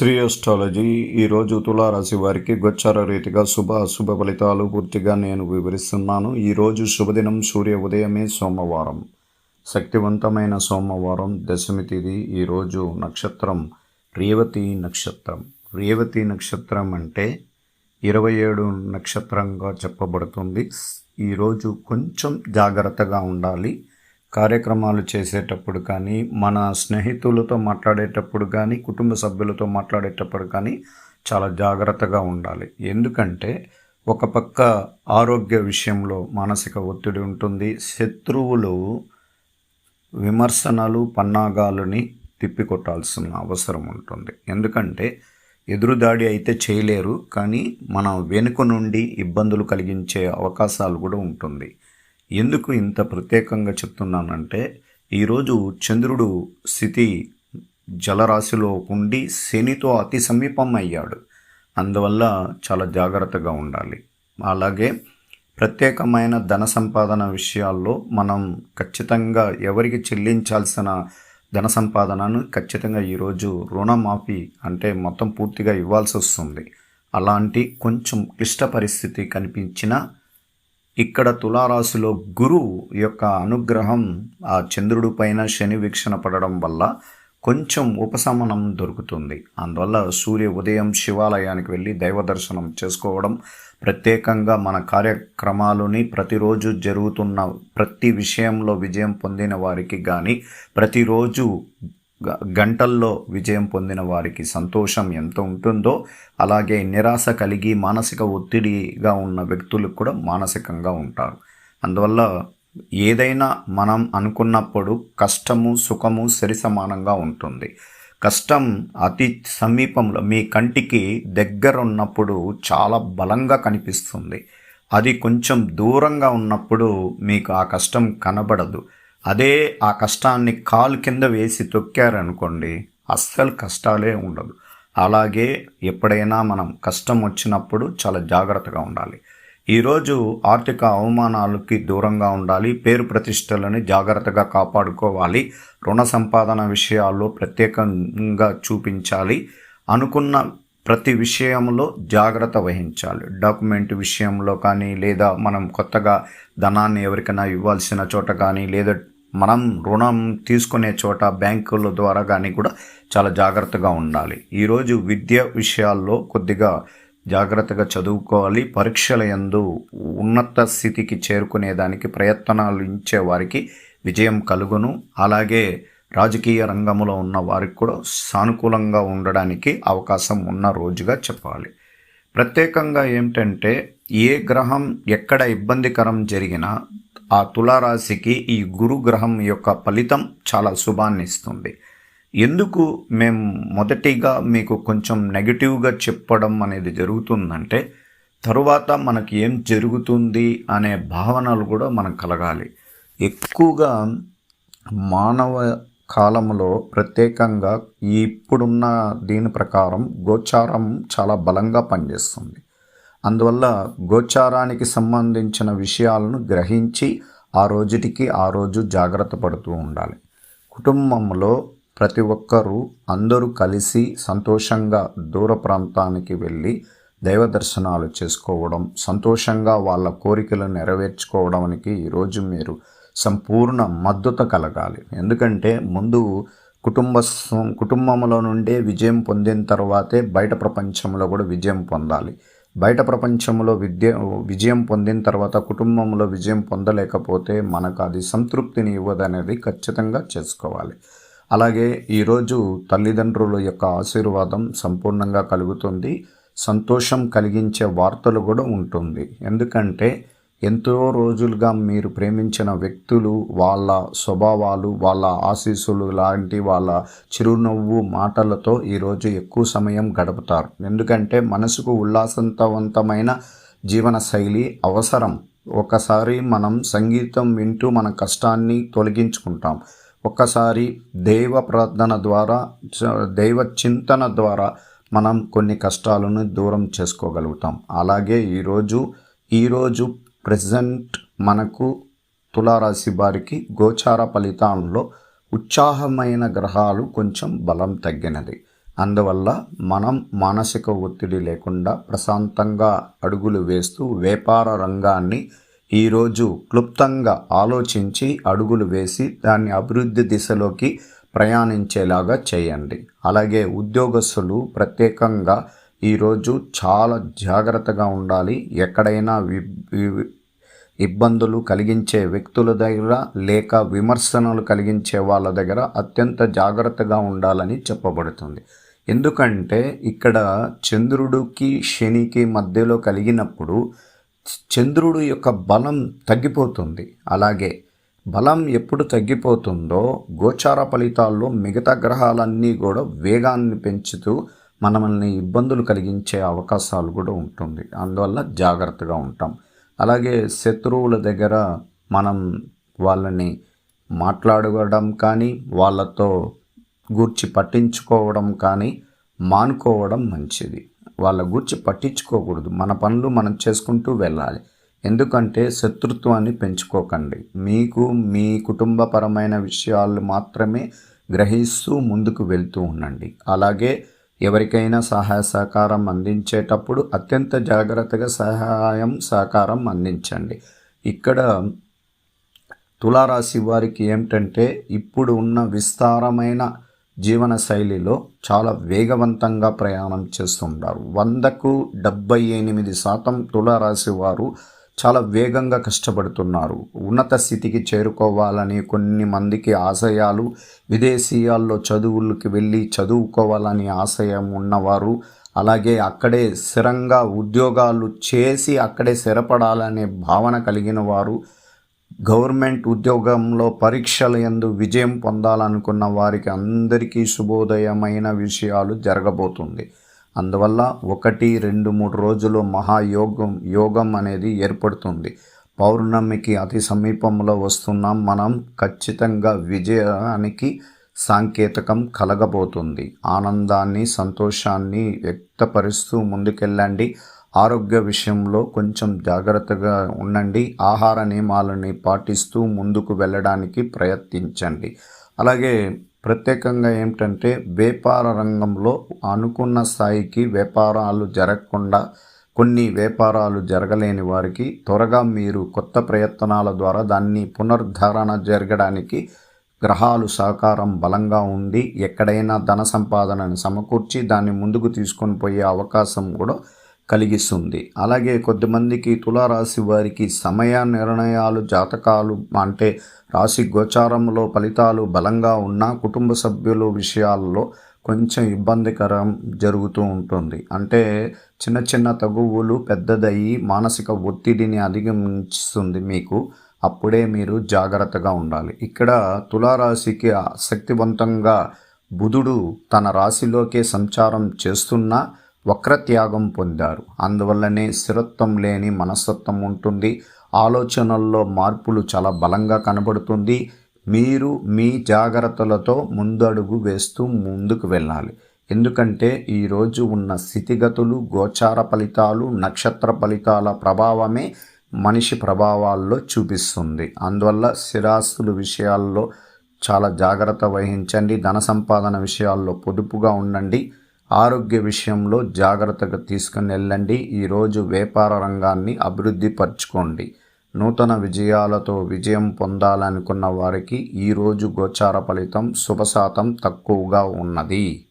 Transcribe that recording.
Shri astrology ఈరోజు తులారాశి వారికి గోచార రీతిగా శుభ అశుభ ఫలితాలు పూర్తిగా నేను వివరిస్తున్నాను. ఈరోజు శుభదినం సూర్య ఉదయమే సోమవారం. శక్తివంతమైన సోమవారం దశమి తిథి ఈరోజు నక్షత్రం రేవతి నక్షత్రం. రేవతి నక్షత్రం అంటే ఇరవై ఏడు నక్షత్రంగా చెప్పబడుతుంది. ఈరోజు కొంచెం జాగ్రత్తగా ఉండాలి. కార్యక్రమాలు చేసేటప్పుడు కానీ మన స్నేహితులతో మాట్లాడేటప్పుడు కానీ కుటుంబ సభ్యులతో మాట్లాడేటప్పుడు కానీ చాలా జాగ్రత్తగా ఉండాలి. ఎందుకంటే ఒక పక్క ఆరోగ్య విషయంలో మానసిక ఒత్తిడి ఉంటుంది. శత్రువులు విమర్శనలు పన్నాగాలని తిప్పికొట్టాల్సిన అవసరం ఉంటుంది. ఎందుకంటే ఎదురుదాడి అయితే చేయలేరు కానీ మన వెనుక నుండి ఇబ్బందులు కలిగించే అవకాశాలు కూడా ఉంటుంది. ఎందుకు ఇంత ప్రత్యేకంగా చెప్తున్నానంటే ఈరోజు చంద్రుడు స్థితి జలరాశిలో ఉండి శనితో అతి సమీపం అయ్యాడు. అందువల్ల చాలా జాగ్రత్తగా ఉండాలి. అలాగే ప్రత్యేకమైన ధన సంపాదన విషయాల్లో మనం ఖచ్చితంగా ఎవరికి చెల్లించాల్సిన ధన సంపాదనను ఖచ్చితంగా ఈరోజు రుణమాఫీ అంటే మొత్తం పూర్తిగా ఇవ్వాల్సి వస్తుంది. అలాంటి కొంచెం క్లిష్ట పరిస్థితి కనిపించిన ఇక్కడ తులారాశిలో గురువు యొక్క అనుగ్రహం ఆ చంద్రుడి పైన శని వీక్షణ పడడం వల్ల కొంచెం ఉపశమనం దొరుకుతుంది. అందువల్ల సూర్య ఉదయం శివాలయానికి వెళ్ళి దైవ దర్శనం చేసుకోవడం ప్రత్యేకంగా మన కార్యక్రమాలని ప్రతిరోజు జరుగుతున్న ప్రతి విషయంలో విజయం పొందిన వారికి కానీ ప్రతిరోజు గంటల్లో విజయం పొందిన వారికి సంతోషం ఎంత ఉంటుందో అలాగే నిరాశ కలిగి మానసిక ఒత్తిడిగా ఉన్న వ్యక్తులకు కూడా మానసికంగా ఉంటారు. అందువల్ల ఏదైనా మనం అనుకున్నప్పుడు కష్టము సుఖము సరి సమానంగా ఉంటుంది. కష్టం అతి సమీపంలో మీ కంటికి దగ్గర ఉన్నప్పుడు చాలా బలంగా కనిపిస్తుంది. అది కొంచెం దూరంగా ఉన్నప్పుడు మీకు ఆ కష్టం కనబడదు. అదే ఆ కష్టాన్ని కాలు కింద వేసి తొక్కారనుకోండి అస్సలు కష్టాలే ఉండదు. అలాగే ఎప్పుడైనా మనం కష్టం వచ్చినప్పుడు చాలా జాగ్రత్తగా ఉండాలి. ఈరోజు ఆర్థిక అవమానాలకి దూరంగా ఉండాలి పేరు ప్రతిష్టలని జాగ్రత్తగా కాపాడుకోవాలి రుణ సంపాదన విషయాల్లో ప్రత్యేకంగా చూపించాలి అనుకున్న ప్రతి విషయంలో జాగ్రత్త వహించాలి. డాక్యుమెంట్ విషయంలో కానీ లేదా మనం కొత్తగా ధనాన్ని ఎవరికైనా ఇవ్వాల్సిన చోట కానీ లేదా మనం రుణం తీసుకునే చోట బ్యాంకుల ద్వారా కానీ కూడా చాలా జాగ్రత్తగా ఉండాలి. ఈరోజు విద్య విషయాల్లో కొద్దిగా జాగ్రత్తగా చదువుకోవాలి. పరీక్షల యందు ఉన్నత స్థితికి చేరుకునేదానికి ప్రయత్నాలు ఇచ్చే వారికి విజయం కలుగును. అలాగే రాజకీయ రంగంలో ఉన్న వారికి కూడా సానుకూలంగా ఉండడానికి అవకాశం ఉన్న రోజుగా చెప్పాలి. ప్రత్యేకంగా ఏమిటంటే ఏ గ్రహం ఎక్కడ ఇబ్బందికరం జరిగినా ఆ తులారాశికి ఈ గురు గ్రహం యొక్క ఫలితం చాలా శుభాన్ని ఇస్తుంది. ఎందుకు మేము మొదటిగా మీకు కొంచెం నెగిటివ్గా చెప్పడం అనేది జరుగుతుందంటే తరువాత మనకి ఏం జరుగుతుంది అనే భావనలు కూడా మనకు కలగాలి. ఎక్కువగా మానవ కాలంలో ప్రత్యేకంగా ఇప్పుడున్న దీని ప్రకారం గోచారం చాలా బలంగా పనిచేస్తుంది. అందువల్ల గోచారానికి సంబంధించిన విషయాలను గ్రహించి ఆ రోజుటికి ఆ రోజు జాగ్రత్త పడుతూ ఉండాలి. కుటుంబంలో ప్రతి ఒక్కరూ అందరూ కలిసి సంతోషంగా దూర ప్రాంతానికి వెళ్ళి దైవ దర్శనాలు చేసుకోవడం సంతోషంగా వాళ్ళ కోరికలు నెరవేర్చుకోవడానికి ఈరోజు మీరు సంపూర్ణ మద్దతు కలగాలి. ఎందుకంటే ముందు కుటుంబ కుటుంబంలో నుండే విజయం పొందిన తర్వాతే బయట ప్రపంచంలో కూడా విజయం పొందాలి. బయట ప్రపంచంలో విద్య విజయం పొందిన తర్వాత కుటుంబంలో విజయం పొందలేకపోతే మనకు అది సంతృప్తిని ఇవ్వదనేది ఖచ్చితంగా చేసుకోవాలి. అలాగే ఈరోజు తల్లిదండ్రుల యొక్క ఆశీర్వాదం సంపూర్ణంగా కలుగుతుంది. సంతోషం కలిగించే వార్తలు కూడా ఉంటుంది. ఎందుకంటే ఎంతో రోజులుగా మీరు ప్రేమించిన వ్యక్తులు వాళ్ళ స్వభావాలు వాళ్ళ ఆశీస్సులు లాంటి వాళ్ళ చిరునవ్వు మాటలతో ఈరోజు ఎక్కువ సమయం గడుపుతారు. ఎందుకంటే మనసుకు ఉల్లాసవంతమైన జీవన శైలి అవసరం. ఒకసారి మనం సంగీతం వింటూ మన కష్టాన్ని తొలగించుకుంటాం. ఒక్కసారి దైవ ప్రార్థన ద్వారా దైవ చింతన ద్వారా మనం కొన్ని కష్టాలను దూరం చేసుకోగలుగుతాం. అలాగే ఈరోజు ఈరోజు ప్రజెంట్ మనకు తులారాశి వారికి గోచార ఫలితాల్లో ఉత్సాహమైన గ్రహాలు కొంచెం బలం తగ్గినది. అందువల్ల మనం మానసిక ఒత్తిడి లేకుండా ప్రశాంతంగా అడుగులు వేస్తూ వ్యాపార రంగాన్ని ఈరోజు క్లుప్తంగా ఆలోచించి అడుగులు వేసి దాన్ని అభివృద్ధి దిశలోకి ప్రయాణించేలాగా చేయండి. అలాగే ఉద్యోగస్తులు ప్రత్యేకంగా ఈరోజు చాలా జాగ్రత్తగా ఉండాలి. ఎక్కడైనా ఇబ్బందులు కలిగించే వ్యక్తుల దగ్గర లేక విమర్శనలు కలిగించే వాళ్ళ దగ్గర అత్యంత జాగ్రత్తగా ఉండాలని చెప్పబడుతుంది. ఎందుకంటే ఇక్కడ చంద్రుడికి శనికి మధ్యలో కలిగినప్పుడు చంద్రుడు యొక్క బలం తగ్గిపోతుంది. అలాగే బలం ఎప్పుడు తగ్గిపోతుందో గోచార ఫలితాల్లో మిగతా గ్రహాలన్నీ కూడా వేగాన్ని పెంచుతూ మనల్ని ఇబ్బందులు కలిగించే అవకాశాలు కూడా ఉంటుంది. అందువల్ల జాగ్రత్తగా ఉంటాం. అలాగే శత్రువుల దగ్గర మనం వాళ్ళని మాట్లాడడం కానీ వాళ్ళతో గూర్చి పట్టించుకోవడం కానీ మానుకోవడం మంచిది. వాళ్ళ గూర్చి పట్టించుకోకూడదు. మన పనులు మనం చేసుకుంటూ వెళ్ళాలి. ఎందుకంటే శత్రుత్వాన్ని పెంచుకోకండి. మీకు మీ కుటుంబపరమైన విషయాలు మాత్రమే గ్రహిస్తూ ముందుకు వెళ్తూ ఉండండి. అలాగే ఎవరికైనా సహాయ సహకారం అందించేటప్పుడు అత్యంత జాగ్రత్తగా సహాయం సహకారం అందించండి. ఇక్కడ తులారాశి వారికి ఏమిటంటే ఇప్పుడు ఉన్న విస్తారమైన జీవన శైలిలో చాలా వేగవంతంగా ప్రయాణం చేస్తుంటారు. వందకు డెబ్బై ఎనిమిది శాతం తులారాశి వారు చాలా వేగంగా కష్టపడుతున్నారు. ఉన్నత స్థితికి చేరుకోవాలని కొన్ని మందికి ఆశయాలు విదేశీయాల్లో చదువులకి వెళ్ళి చదువుకోవాలని ఆశయం ఉన్నవారు అలాగే అక్కడే స్థిరంగా ఉద్యోగాలు చేసి అక్కడే స్థిరపడాలనే భావన కలిగిన వారు గవర్నమెంట్ ఉద్యోగంలో పరీక్షల ఎందు విజయం పొందాలనుకున్న వారికి అందరికీ శుభోదయమైన విషయాలు జరగబోతుంది. అందువల్ల ఒకటి రెండు మూడు రోజులు మహాయోగం యోగం అనేది ఏర్పడుతుంది. పౌర్ణమికి అతి సమీపంలో వస్తున్నాం మనం ఖచ్చితంగా విజయానికి సాంకేతికం కలగబోతుంది. ఆనందాన్ని సంతోషాన్ని వ్యక్తపరుస్తూ ముందుకెళ్ళండి. ఆరోగ్య విషయంలో కొంచెం జాగ్రత్తగా ఉండండి. ఆహార నియమాలని పాటిస్తూ ముందుకు వెళ్ళడానికి ప్రయత్నించండి. అలాగే ప్రత్యేకంగా ఏమిటంటే వ్యాపార రంగంలో అనుకున్న స్థాయికి వ్యాపారాలు జరగకుండా కొన్ని వ్యాపారాలు జరగలేని వారికి త్వరగా మీరు కొత్త ప్రయత్నాల ద్వారా దాన్ని పునరుద్ధరణ జరగడానికి గ్రహాలు సహకారం బలంగా ఉండి ఎక్కడైనా ధన సంపాదనను సమకూర్చి దాన్ని ముందుకు తీసుకొని పోయే అవకాశం కూడా కలిగిస్తుంది. అలాగే కొద్దిమందికి తులారాశి వారికి సమయ నిర్ణయాలు జాతకాలు అంటే రాశి గోచారంలో ఫలితాలు బలంగా ఉన్న కుటుంబ సభ్యుల విషయాల్లో కొంచెం ఇబ్బందికరం జరుగుతూ ఉంటుంది. అంటే చిన్న చిన్న తగువులు పెద్దదయ్యి మానసిక ఒత్తిడిని అధిగమిస్తుంది మీకు. అప్పుడే మీరు జాగ్రత్తగా ఉండాలి. ఇక్కడ తులారాశికి శక్తివంతంగా బుధుడు తన రాశిలోకే సంచారం చేస్తున్నా వక్రత్యాగం పొందారు. అందువల్లనే స్థిరత్వం లేని మనస్తత్వం ఉంటుంది. ఆలోచనల్లో మార్పులు చాలా బలంగా కనబడుతుంది. మీరు మీ జాగ్రత్తలతో ముందడుగు వేస్తూ ముందుకు వెళ్ళాలి. ఎందుకంటే ఈరోజు ఉన్న స్థితిగతులు గోచార ఫలితాలు నక్షత్ర ఫలితాల ప్రభావమే మనిషి ప్రభావాల్లో చూపిస్తుంది. అందువల్ల స్థిరాస్తుల విషయాల్లో చాలా జాగ్రత్త వహించండి. ధన సంపాదన విషయాల్లో పొదుపుగా ఉండండి. ఆరోగ్య విషయంలో జాగ్రత్తగా తీసుకుని వెళ్ళండి. ఈరోజు వ్యాపార రంగాన్ని అభివృద్ధి పరచుకోండి. నూతన విజయాలతో విజయం పొందాలనుకున్న వారికి ఈరోజు గోచార ఫలితం శుభశాతం తక్కువగా ఉన్నది.